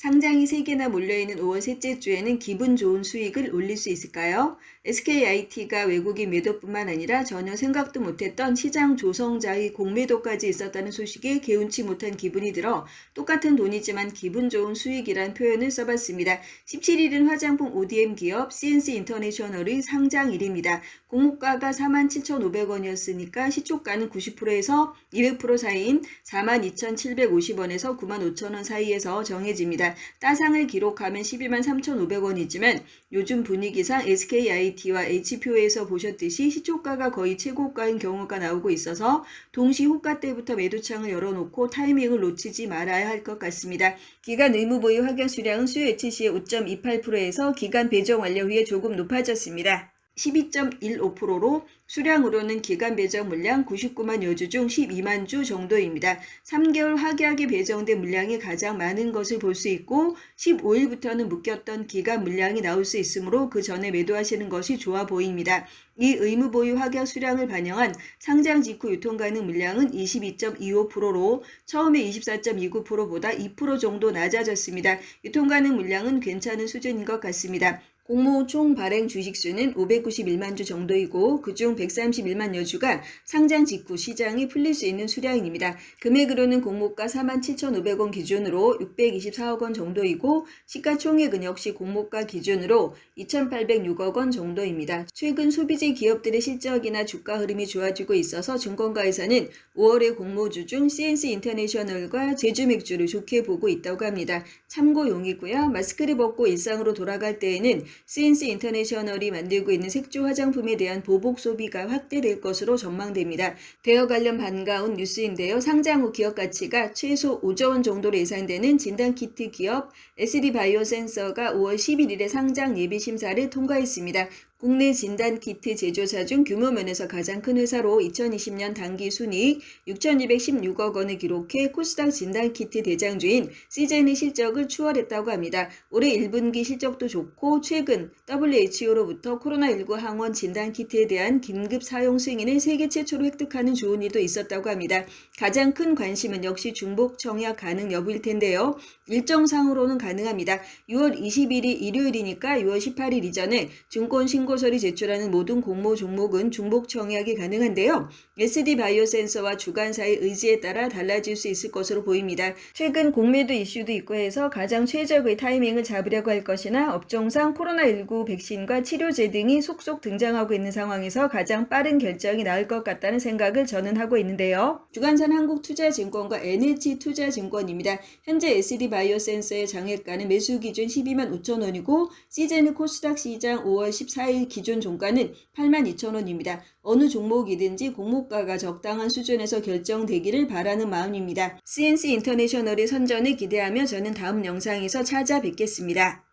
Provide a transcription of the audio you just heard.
상장이 3개나 몰려있는 5월 셋째 주에는 기분 좋은 수익을 올릴 수 있을까요? SKIT가 외국인 매도뿐만 아니라 전혀 생각도 못했던 시장 조성자의 공매도까지 있었다는 소식에 개운치 못한 기분이 들어 똑같은 돈이지만 기분 좋은 수익이란 표현을 써봤습니다. 17일은 화장품 ODM 기업 CNC 인터내셔널의 상장일입니다. 공모가가 47,500원이었으니까 시초가는 90%에서 200% 사이인 42,750원에서 95,000원 사이에서 정해집니다. 따상을 기록하면 12만 3,500원이지만 요즘 분위기상 SKIT와 HPO에서 보셨듯이 시초가가 거의 최고가인 경우가 나오고 있어서 동시 호가 때부터 매도창을 열어놓고 타이밍을 놓치지 말아야 할 것 같습니다. 기간 의무 보유 확연 수량은 수요 예치 시에 5.28%에서 기간 배정 완료 후에 조금 높아졌습니다. 12.15%로 수량으로는 기간 배정 물량 99만 여주 중 12만 주 정도입니다. 3개월 하계하게 배정된 물량이 가장 많은 것을 볼 수 있고 15일부터는 묶였던 기간 물량이 나올 수 있으므로 그 전에 매도하시는 것이 좋아 보입니다. 이 의무 보유 하격 수량을 반영한 상장 직후 유통 가능 물량은 22.25%로 처음에 24.29%보다 2% 정도 낮아졌습니다. 유통 가능 물량은 괜찮은 수준인 것 같습니다. 공모 총 발행 주식수는 591만 주 정도이고 그중 131만 여주가 상장 직후 시장이 풀릴 수 있는 수량입니다. 금액으로는 공모가 47,500원 기준으로 624억 원 정도이고 시가총액은 역시 공모가 기준으로 2,806억 원 정도입니다. 최근 소비재 기업들의 실적이나 주가 흐름이 좋아지고 있어서 증권가에서는 5월의 공모주 중 CNC 인터내셔널과 제주 맥주를 좋게 보고 있다고 합니다. 참고 용이고요. 마스크를 벗고 일상으로 돌아갈 때에는 CNC 인터내셔널이 만들고 있는 색조 화장품에 대한 보복 소비가 확대될 것으로 전망됩니다. 대여 관련 반가운 뉴스인데요. 상장 후 기업 가치가 최소 5조 원 정도로 예상되는 진단키트 기업 SD바이오 센서가 5월 11일에 상장 예비 심사를 통과했습니다. 국내 진단 키트 제조사 중 규모 면에서 가장 큰 회사로 2020년 단기 순이익 6,216억 원을 기록해 코스닥 진단 키트 대장주인 시젠의 실적을 추월했다고 합니다. 올해 1분기 실적도 좋고 최근 WHO로부터 코로나19 항원 진단 키트에 대한 긴급 사용 승인을 세계 최초로 획득하는 좋은 일도 있었다고 합니다. 가장 큰 관심은 역시 중복 청약 가능 여부일 텐데요. 일정상으로는 가능합니다. 6월 20일이 일요일이니까 6월 18일 이전에 증권 신고 서를 제출하는 모든 공모 종목은 중복 청약이 가능한데요. SD 바이오센서와 주관사의 의지에 따라 달라질 수 있을 것으로 보입니다. 최근 공매도 이슈도 있고 해서 가장 최적의 타이밍을 잡으려고 할 것이나 업종상 코로나19 백신과 치료제 등이 속속 등장하고 있는 상황에서 가장 빠른 결정이 나을 것 같다는 생각을 저는 하고 있는데요. 주관사는 한국투자증권과 NH투자증권입니다. 현재 SD 바이오센서의 장외가는 매수 기준 12만 5천 원이고 시제는 코스닥 시장 5월 14일 기준 종가는 8만 2천 원입니다. 어느 종목이든지 공모가가 적당한 수준에서 결정되기를 바라는 마음입니다. CNC 인터내셔널의 선전을 기대하며 저는 다음 영상에서 찾아뵙겠습니다.